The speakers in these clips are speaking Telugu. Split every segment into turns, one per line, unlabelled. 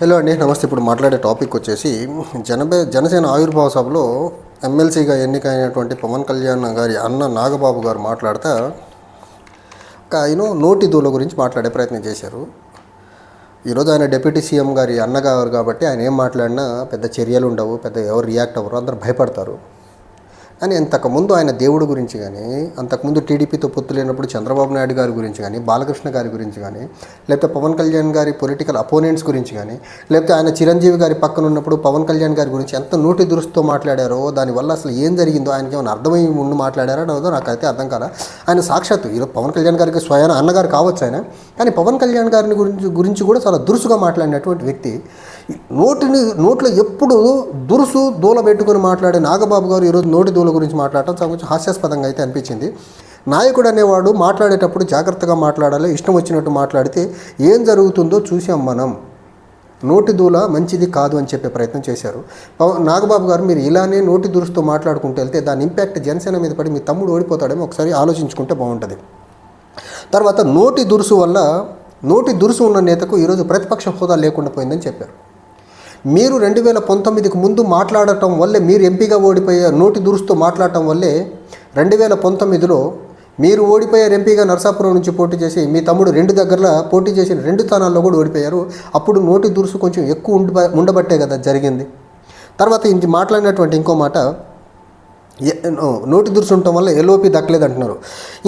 హలో అండి నమస్తే. ఇప్పుడు మాట్లాడే టాపిక్ వచ్చేసి జనబే జనసేన ఆవిర్భావ సభలో ఎమ్మెల్సీగా ఎన్నికైనటువంటి పవన్ కళ్యాణ్ గారి అన్న నాగబాబు గారు మాట్లాడుతూ ఒక ఆయన నోటి దూల గురించి మాట్లాడే ప్రయత్నం చేశారు. ఈరోజు ఆయన డిప్యూటీ సీఎం గారి అన్నగారు కాబట్టి ఆయన ఏం మాట్లాడినా పెద్ద చర్యలు ఉండవు పెద్ద ఎవరు రియాక్ట్ అవ్వరు అందరు భయపడతారు. అని అంతకుముందు ఆయన దేవుడి గురించి కానీ అంతకుముందు టీడీపీతో పొత్తు లేనప్పుడు చంద్రబాబు నాయుడు గారి గురించి కానీ బాలకృష్ణ గారి గురించి కానీ లేకపోతే పవన్ కళ్యాణ్ గారి పొలిటికల్ అపోనెంట్స్ గురించి కానీ లేకపోతే ఆయన చిరంజీవి గారి పక్కన ఉన్నప్పుడు పవన్ కళ్యాణ్ గారి గురించి ఎంత నోటి దురుస్తో మాట్లాడారో దానివల్ల అసలు ఏం జరిగిందో ఆయనకి ఏమైనా అర్థమై ముందు మాట్లాడారో అదో నాకైతే అర్థం కాల. ఆయన సాక్షాత్తు ఈరోజు పవన్ కళ్యాణ్ గారికి స్వయాన అన్నగారు కావచ్చు ఆయన కానీ పవన్ కళ్యాణ్ గారిని గురించి గురించి కూడా చాలా దురుసుగా మాట్లాడినటువంటి వ్యక్తి. నోటిని నోట్లో ఎప్పుడు దురుసు దూల పెట్టుకొని మాట్లాడే నాగబాబు గారు ఈరోజు నోటి దూల గురించి మాట్లాడటం కొంచెం హాస్యాస్పదంగా అయితే అనిపించింది. నాయకుడు అనేవాడు మాట్లాడేటప్పుడు జాగ్రత్తగా మాట్లాడాలి ఇష్టం వచ్చినట్టు మాట్లాడితే ఏం జరుగుతుందో చూసాం మనం. నోటి దూల మంచిది కాదు అని చెప్పే ప్రయత్నం చేశారు. నాగబాబు గారు మీరు ఇలానే నోటి దురుస్తూ మాట్లాడుకుంటూ వెళ్తే దాని ఇంపాక్ట్ జనసేన మీద పడి మీ తమ్ముడు ఓడిపోతాడేమో ఒకసారి ఆలోచించుకుంటే బాగుంటుంది. తర్వాత నోటి దురుసు వల్ల నోటి దురుసు ఉన్న నేతకు ఈరోజు ప్రతిపక్ష హోదా లేకుండా పోయిందని చెప్పారు. మీరు రెండు వేల పంతొమ్మిదికి ముందు మాట్లాడటం వల్లే మీరు ఎంపీగా ఓడిపోయారు నోటి దురుస్తూ మాట్లాడటం వల్లే రెండు వేల పంతొమ్మిదిలో మీరు ఓడిపోయారు ఎంపీగా నర్సాపురం నుంచి పోటీ చేసి మీ తమ్ముడు రెండు దగ్గరలో పోటీ చేసిన రెండు స్థానాల్లో కూడా ఓడిపోయారు. అప్పుడు నోటి దురుసు కొంచెం ఎక్కువ ఉండ ఉండబట్టే కదా జరిగింది. తర్వాత ఇంటి మాట్లాడినటువంటి ఇంకో మాట నోటి దురుసు ఉండటం వల్ల ఎల్ఓపి దక్కలేదు అంటున్నారు.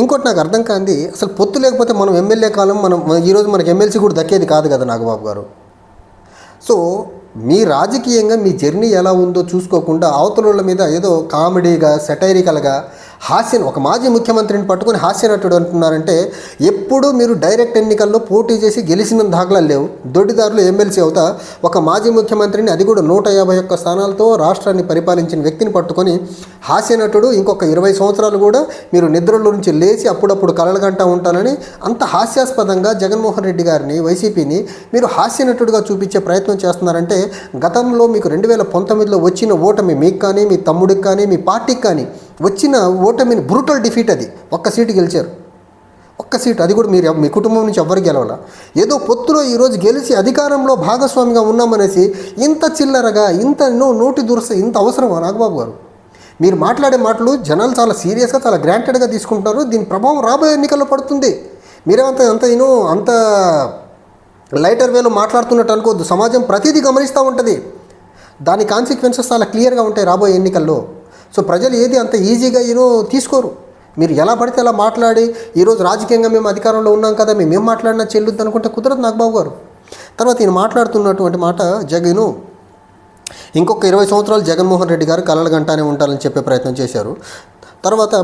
ఇంకోటి నాకు అర్థం కాంది అసలు పొత్తు లేకపోతే మనం ఎమ్మెల్యే కాలం మనం ఈరోజు మనకి ఎమ్మెల్సీ కూడా దక్కేది కాదు కదా నాగబాబు గారు. సో మీ రాజకీయంగా మీ జర్నీ ఎలా ఉందో చూసుకోకుండా అవతల మీద ఏదో కామెడీగా సెటైరికల్గా హాస్యన్ ఒక మాజీ ముఖ్యమంత్రిని పట్టుకొని హాస్యనటుడు అంటున్నారంటే ఎప్పుడూ మీరు డైరెక్ట్ ఎన్నికల్లో పోటీ చేసి గెలిచిన దాఖలాలు లేవు. దొడ్డిదారులు ఎమ్మెల్సీ అవుతా ఒక మాజీ ముఖ్యమంత్రిని అది కూడా నూట యాభై ఒక్క స్థానాలతో రాష్ట్రాన్ని పరిపాలించిన వ్యక్తిని పట్టుకొని హాస్యనటుడు ఇంకొక ఇరవై సంవత్సరాలు కూడా మీరు నిద్రలో నుంచి లేచి అప్పుడప్పుడు కలలుగంటా ఉంటానని అంత హాస్యాస్పదంగా జగన్మోహన్ రెడ్డి గారిని వైసీపీని మీరు హాస్యనటుడుగా చూపించే ప్రయత్నం చేస్తున్నారంటే గతంలో మీకు రెండు వేల పంతొమ్మిదిలో వచ్చిన ఓటమి మీకు కానీ మీ తమ్ముడికి కానీ మీ పార్టీకి కానీ వచ్చిన ఓటమిని బ్రూటల్ డిఫీట్ అది. ఒక్క సీటు గెలిచారు. ఒక్క సీటు అది కూడా మీరు మీ కుటుంబం నుంచి ఎవ్వరు గెలవాల? ఏదో పొత్తులో ఈరోజు గెలిచి అధికారంలో భాగస్వామిగా ఉన్నామనేసి ఇంత చిల్లరగా ఇంత నో నోటి దురస ఇంత అవసరమా నాగబాబు గారు? మీరు మాట్లాడే మాటలు జనాలు చాలా సీరియస్గా చాలా గ్రాంటెడ్గా తీసుకుంటున్నారు. దీని ప్రభావం రాబోయే ఎన్నికల్లో పడుతుంది. మీరేమంత అంత యూనో అంత లైటర్ వేలో మాట్లాడుతున్నట్టు అనుకోవద్దు. సమాజం ప్రతిదీ గమనిస్తూ ఉంటుంది. దాని కాన్సిక్వెన్సెస్ చాలా క్లియర్గా ఉంటాయి రాబోయే ఎన్నికల్లో. సో ప్రజలు ఏది అంత ఈజీగా యూనో తీసుకోరు. మీరు ఎలా పడితే అలా మాట్లాడి ఈరోజు రాజకీయంగా మేము అధికారంలో ఉన్నాం కదా మేము ఏం మాట్లాడినా చెల్లుద్ది అనుకుంటే కుదరదు నాగబాబు గారు. తర్వాత ఈయన మాట్లాడుతున్నటువంటి మాట జగను ఇంకొక ఇరవై సంవత్సరాలు జగన్మోహన్ రెడ్డి గారు కలలు గంటానే ఉంటారని చెప్పే ప్రయత్నం చేశారు. తర్వాత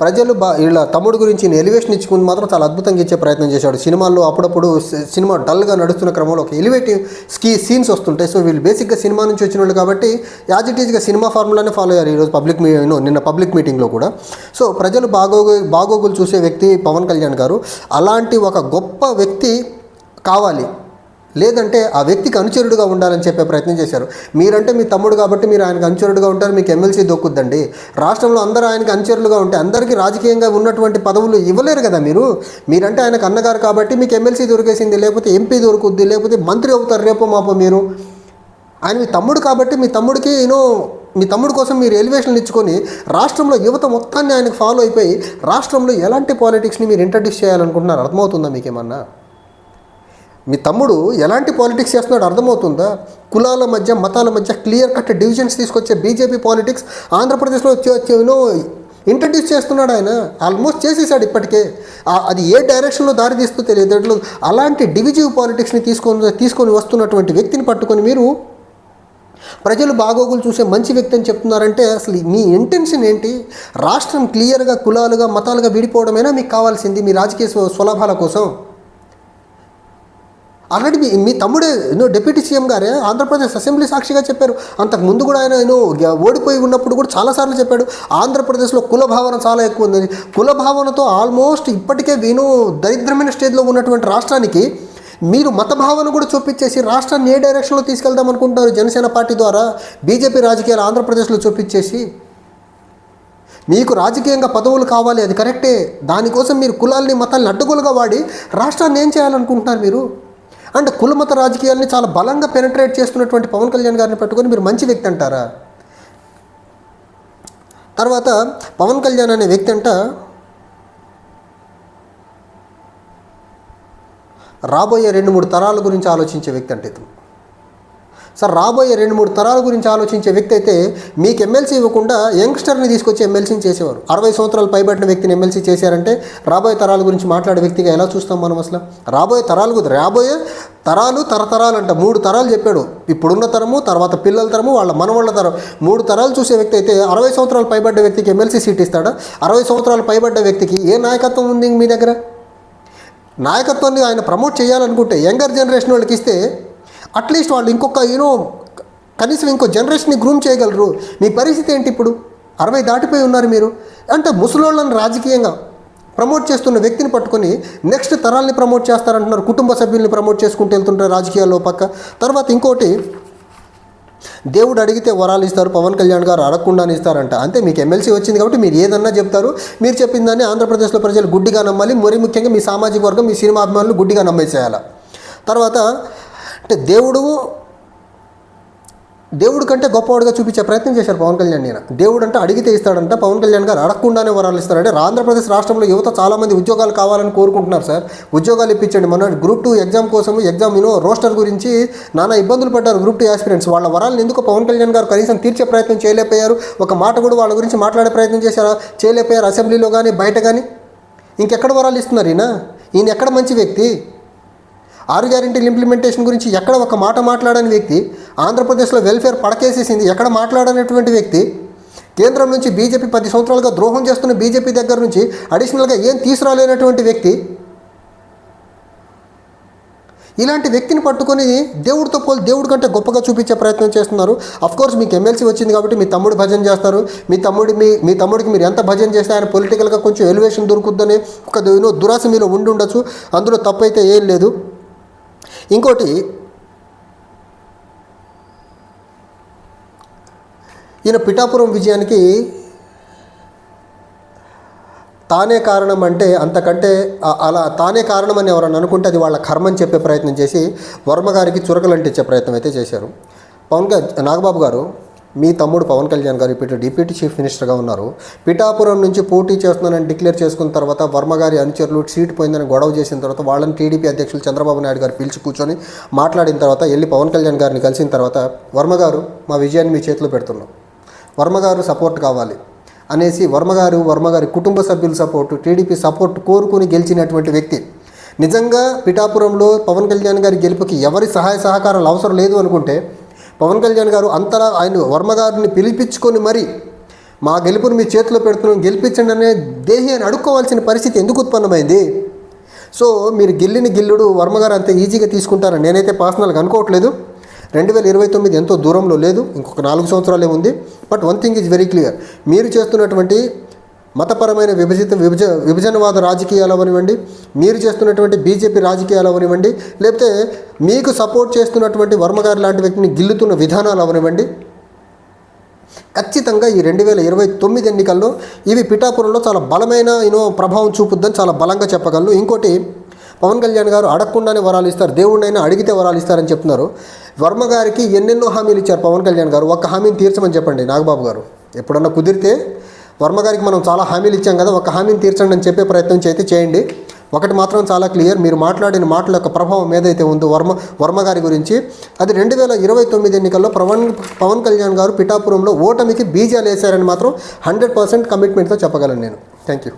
ప్రజలు బా వీళ్ళ తమ్ముడు గురించి ఎలివేషన్ ఇచ్చుకుని మాత్రం చాలా అద్భుతంగా ఇచ్చే ప్రయత్నం చేశాడు. సినిమాల్లో అప్పుడప్పుడు సినిమా డల్గా నడుస్తున్న క్రమంలో ఒక ఎలివేటివ్ స్కీ సీన్స్ వస్తుంటాయి. సో వీళ్ళు బేసిక్గా సినిమా నుంచి వచ్చిన వాళ్ళు కాబట్టి యాజ్ ఇట్ ఈజ్గా సినిమా ఫార్ములానే ఫాలో అయ్యారు ఈరోజు పబ్లిక్ మీ నిన్న పబ్లిక్ మీటింగ్లో కూడా. సో ప్రజలు బాగోగు బాగోగులు చూసే వ్యక్తి పవన్ కళ్యాణ్ గారు. అలాంటి ఒక గొప్ప వ్యక్తి కావాలి. లేదంటే ఆ వ్యక్తికి అనుచరుడుగా ఉండాలని చెప్పే ప్రయత్నం చేశారు. మీరంటే మీ తమ్ముడు కాబట్టి మీరు ఆయనకు అనుచరుడుగా ఉంటారు మీకు ఎమ్మెల్సీ దొక్కుద్దండి. రాష్ట్రంలో అందరూ ఆయనకి అనుచరులుగా ఉంటే అందరికీ రాజకీయంగా ఉన్నటువంటి పదవులు ఇవ్వలేరు కదా మీరు? మీరంటే ఆయనకు అన్నగారు కాబట్టి మీకు ఎమ్మెల్సీ దొరికేసింది లేకపోతే ఎంపీ దొరుకుద్ది లేకపోతే మంత్రి అవుతారు రేపో మాపో మీరు. ఆయన మీ తమ్ముడు కాబట్టి మీ తమ్ముడికి యూనో మీ తమ్ముడు కోసం మీరు ఎలివేషన్లు ఇచ్చుకొని రాష్ట్రంలో యువత మొత్తాన్ని ఆయనకు ఫాలో అయిపోయి రాష్ట్రంలో ఎలాంటి పాలిటిక్స్ని మీరు ఇంట్రడ్యూస్ చేయాలనుకుంటున్నారు? అర్థమవుతుందా మీకేమన్నా? మీ తమ్ముడు ఎలాంటి పాలిటిక్స్ చేస్తున్నాడు అర్థమవుతుందా? కులాల మధ్య మతాల మధ్య క్లియర్ కట్ డివిజన్స్ తీసుకొచ్చే బీజేపీ పాలిటిక్స్ ఆంధ్రప్రదేశ్లో వచ్చేనో ఇంట్రడ్యూస్ చేస్తున్నాడు ఆయన. ఆల్మోస్ట్ చేసేసాడు ఇప్పటికే. అది ఏ డైరెక్షన్లో దారి తీస్తూ తెలియదు. అలాంటి డివిజివ్ పాలిటిక్స్ని తీసుకొని తీసుకొని వస్తున్నటువంటి వ్యక్తిని పట్టుకొని మీరు ప్రజలు బాగోగులు చూసే మంచి వ్యక్తి అని చెప్తున్నారంటే అసలు మీ ఇంటెన్షన్ ఏంటి? రాష్ట్రం క్లియర్గా కులాలుగా మతాలుగా విడిపోవడమేనా మీకు కావాల్సింది మీ రాజకీయ స్వలాభాల కోసం? ఆల్రెడీ మీ మీ తమ్ముడే ఎన్నో డిప్యూటీ సీఎం గారే ఆంధ్రప్రదేశ్ అసెంబ్లీ సాక్షిగా చెప్పారు. అంతకు ముందు కూడా ఆయన ఎన్నో ఓడిపోయి ఉన్నప్పుడు కూడా చాలాసార్లు చెప్పాడు ఆంధ్రప్రదేశ్లో కుల భావన చాలా ఎక్కువ ఉంది కుల భావనతో ఆల్మోస్ట్ ఇప్పటికే వీను దరిద్రమైన స్టేజ్లో ఉన్నటువంటి రాష్ట్రానికి మీరు మత భావన కూడా చూపించేసి రాష్ట్రాన్ని ఏ డైరెక్షన్లో తీసుకెళ్దాం అనుకుంటున్నారు జనసేన పార్టీ ద్వారా? బీజేపీ రాజకీయాలు ఆంధ్రప్రదేశ్లో చూపించేసి మీకు రాజకీయంగా పదవులు కావాలి అది కరెక్టే. దానికోసం మీరు కులాల్ని మతాల్ని అడ్డగోలుగా వాడి రాష్ట్రాన్ని ఏం చేయాలనుకుంటున్నారు మీరు? అంటే కులమత రాజకీయాల్ని చాలా బలంగా పెనట్రేట్ చేస్తున్నటువంటి పవన్ కళ్యాణ్ గారిని పెట్టుకొని మీరు మంచి వ్యక్తి అంటారా? తర్వాత పవన్ కళ్యాణ్ అనే వ్యక్తి అంట రాబోయే రెండు మూడు తరాల గురించి ఆలోచించే వ్యక్తి అంటే ఇతను. సార్ రాబోయే రెండు మూడు తరాల గురించి ఆలోచించే వ్యక్తి అయితే మీకు ఎమ్మెల్సీ ఇవ్వకుండా యంగ్స్టర్ని తీసుకొచ్చి ఎమ్మెల్సీని చేసేవారు. అరవై సంవత్సరాలు పైబడిన వ్యక్తిని ఎమ్మెల్సీ చేశారంటే రాబోయే తరాల గురించి మాట్లాడే వ్యక్తిగా ఎలా చూస్తాం మనం అసలు? రాబోయే తరాలు గురించి రాబోయే తరాలు తరతరాలు అంట. మూడు తరాలు చెప్పాడు. ఇప్పుడున్న తరము తర్వాత పిల్లల తరము వాళ్ళ మనవాళ్ళ తరం. మూడు తరాలు చూసే వ్యక్తి అయితే అరవై సంవత్సరాలు పైబడ్డ వ్యక్తికి ఎమ్మెల్సీ సీట్ ఇస్తాడా? అరవై సంవత్సరాలు పైబడ్డ వ్యక్తికి ఏ నాయకత్వం ఉంది మీ దగ్గర? నాయకత్వాన్ని ఆయన ప్రమోట్ చేయాలనుకుంటే యంగర్ జనరేషన్ వాళ్ళకి ఇస్తే అట్లీస్ట్ వాళ్ళు ఇంకొక యూనో కనీసం ఇంకో జనరేషన్ని గ్రూమ్ చేయగలరు. మీ పరిస్థితి ఏంటి ఇప్పుడు? అరవై దాటిపోయి ఉన్నారు మీరు. అంటే ముసలోళ్ళని రాజకీయంగా ప్రమోట్ చేస్తున్న వ్యక్తిని పట్టుకొని నెక్స్ట్ తరాల్ని ప్రమోట్ చేస్తారంటున్నారు. కుటుంబ సభ్యుల్ని ప్రమోట్ చేసుకుంటూ వెళ్తుంటారు రాజకీయాల్లో పక్క. తర్వాత ఇంకోటి దేవుడు అడిగితే వరాలు ఇస్తారు పవన్ కళ్యాణ్ గారు అడగకుండానే ఇస్తారంట. అంతే మీకు ఎమ్మెల్సీ వచ్చింది కాబట్టి మీరు ఏదన్నా చెప్తారు. మీరు చెప్పిన దాన్ని ఆంధ్రప్రదేశ్లో ప్రజలు గుడ్డిగా నమ్మాలి. మరి ముఖ్యంగా మీ సామాజిక వర్గం మీ సినిమా అభిమానులు గుడ్డిగా నమ్మేసేయాలి. తర్వాత అంటే దేవుడు దేవుడు కంటే గొప్పవాడుగా చూపించే ప్రయత్నం చేశారు పవన్ కళ్యాణ్ నేను దేవుడు అంటే అడిగితే ఇస్తాడంట పవన్ కళ్యాణ్ గారు అడగకుండానే వరాలు ఇస్తారంటే ఆంధ్రప్రదేశ్ రాష్ట్రంలో యువత చాలామంది ఉద్యోగాలు కావాలని కోరుకుంటున్నారు సార్. ఉద్యోగాలు ఇప్పించండి. మన గ్రూప్ టూ ఎగ్జామ్ కోసం ఎగ్జామ్ యూనో రోస్టర్ గురించి నానా ఇబ్బందులు పడ్డారు గ్రూప్ టూ ఆస్పిరెంట్స్ వాళ్ళ వరాలను ఎందుకు పవన్ కళ్యాణ్ గారు కనీసం తీర్చే ప్రయత్నం చేయలేకపోయారు? ఒక మాట కూడా వాళ్ళ గురించి మాట్లాడే ప్రయత్నం చేశారా? చేయలేకపోయారు? అసెంబ్లీలో కానీ బయట కానీ ఇంకెక్కడ వరాలు ఇస్తున్నారు ఈయన? ఈయన ఎక్కడ మంచి వ్యక్తి? ఆరు గ్యారెంటీల ఇంప్లిమెంటేషన్ గురించి ఎక్కడ ఒక మాట మాట్లాడని వ్యక్తి ఆంధ్రప్రదేశ్లో వెల్ఫేర్ పడకేసేసింది ఎక్కడ మాట్లాడనటువంటి వ్యక్తి కేంద్రం నుంచి బీజేపీ పది సంవత్సరాలుగా ద్రోహం చేస్తున్న బీజేపీ దగ్గర నుంచి అడిషనల్గా ఏం తీసుకురాలేనటువంటి వ్యక్తి? ఇలాంటి వ్యక్తిని పట్టుకొని దేవుడితో పోలి దేవుడి కంటే గొప్పగా చూపించే ప్రయత్నం చేస్తున్నారు. కోర్స్ మీకు ఎమ్మెల్సీ వచ్చింది కాబట్టి మీ తమ్ముడు భజన చేస్తారు. మీ తమ్ముడి మీ మీ తమ్ముడికి మీరు ఎంత భజన చేస్తే ఆయన పొలిటికల్గా కొంచెం ఎలివేషన్ దొరుకుద్దని ఒక దురాశ మీలో ఉండి ఉండొచ్చు. అందులో తప్పైతే ఏం లేదు. ఇంకోటి ఈయన పిఠాపురం విజయానికి తానే కారణం అంటే అంతకంటే అలా తానే కారణం అని ఎవరన్నా అనుకుంటే అది వాళ్ళ కర్మని చెప్పే ప్రయత్నం చేసి వర్మ గారికి చురకలంటించే ప్రయత్నం అయితే చేశారు. పవన్గా నాగబాబు గారు మీ తమ్ముడు పవన్ కళ్యాణ్ గారు ఇప్పుడు డిప్యూటీ చీఫ్ మినిస్టర్గా ఉన్నారు. పిఠాపురం నుంచి పోటీ చేస్తున్నానని డిక్లేర్ చేసుకున్న తర్వాత వర్మ గారి అనుచరులు సీట్ పోయిందని గొడవ చేసిన తర్వాత వాళ్ళని టీడీపీ అధ్యక్షులు చంద్రబాబు నాయుడు గారు పిలిచి కూర్చొని మాట్లాడిన తర్వాత వెళ్ళి పవన్ కళ్యాణ్ గారిని కలిసిన తర్వాత వర్మ గారు మా విజయాన్ని మీ చేతిలో పెడుతున్నాం వర్మ గారు సపోర్ట్ కావాలి అనేసి వర్మగారు వర్మగారి కుటుంబ సభ్యుల సపోర్ట్ టీడీపీ సపోర్ట్ కోరుకుని గెలిచినటువంటి వ్యక్తి. నిజంగా పిఠాపురంలో పవన్ కళ్యాణ్ గారి గెలుపుకి ఎవరి సహాయ సహకారాలు అవసరం లేదు అనుకుంటే పవన్ కళ్యాణ్ గారు అంతలా ఆయన వర్మ గారిని పిలిపించుకొని మరి మా గెలుపుని మీ చేతిలో పెడుతున్నాం గెలిపించండి అనే దేహి అని అడుక్కోవాల్సిన పరిస్థితి ఎందుకు ఉత్పన్నమైంది? సో మీరు గిల్లిని గిల్లుడు వర్మగారు అంత ఈజీగా తీసుకుంటారని నేనైతే పర్సనల్గా అనుకోవట్లేదు. రెండు వేల ఇరవై తొమ్మిది ఎంతో దూరంలో లేదు ఇంకొక నాలుగు సంవత్సరాలే ఉంది. But one thing is very clear మీరు చేస్తున్నటువంటి మతపరమైన విభజిత విభజ విభజనవాద రాజకీయాలు అవనివ్వండి మీరు చేస్తున్నటువంటి బీజేపీ రాజకీయాలు అవనివ్వండి లేకపోతే మీకు సపోర్ట్ చేస్తున్నటువంటి వర్మగారి లాంటి వ్యక్తిని గిల్లుతున్న విధానాలు అవనివ్వండి. ఖచ్చితంగా ఈ రెండు వేల ఇరవై తొమ్మిది ఎన్నికల్లో ఇవి పిఠాపురంలో చాలా బలమైన యూనో ప్రభావం చూపుద్దని చాలా బలంగా చెప్పగలను. ఇంకోటి పవన్ కళ్యాణ్ గారు అడగకుండానే వరాలు ఇస్తారు దేవుడినైనా అడిగితే వరాలు ఇస్తారని చెప్తున్నారు. వర్మ గారికి ఎన్నెన్నో హామీలు ఇచ్చారు పవన్ కళ్యాణ్ గారు. ఒక్క హామీని తీర్చమని చెప్పండి నాగబాబు గారు. ఎప్పుడన్నా కుదిరితే వర్మ గారికి మనం చాలా హామీలు ఇచ్చాం కదా ఒక హామీని తీర్చండి అని చెప్పే ప్రయత్నం అయితే చేయండి. ఒకటి మాత్రం చాలా క్లియర్ మీరు మాట్లాడిన మాటల యొక్క ప్రభావం ఏదైతే ఉందో వర్మ వర్మ గారి గురించి అది రెండు వేల ఇరవై తొమ్మిది ఎన్నికల్లో పవన్ పవన్ కళ్యాణ్ గారు పిఠాపురంలో ఓటమికి బీజాలు వేశారని మాత్రం హండ్రెడ్ పర్సెంట్ కమిట్మెంట్తో చెప్పగలను నేను. Thank you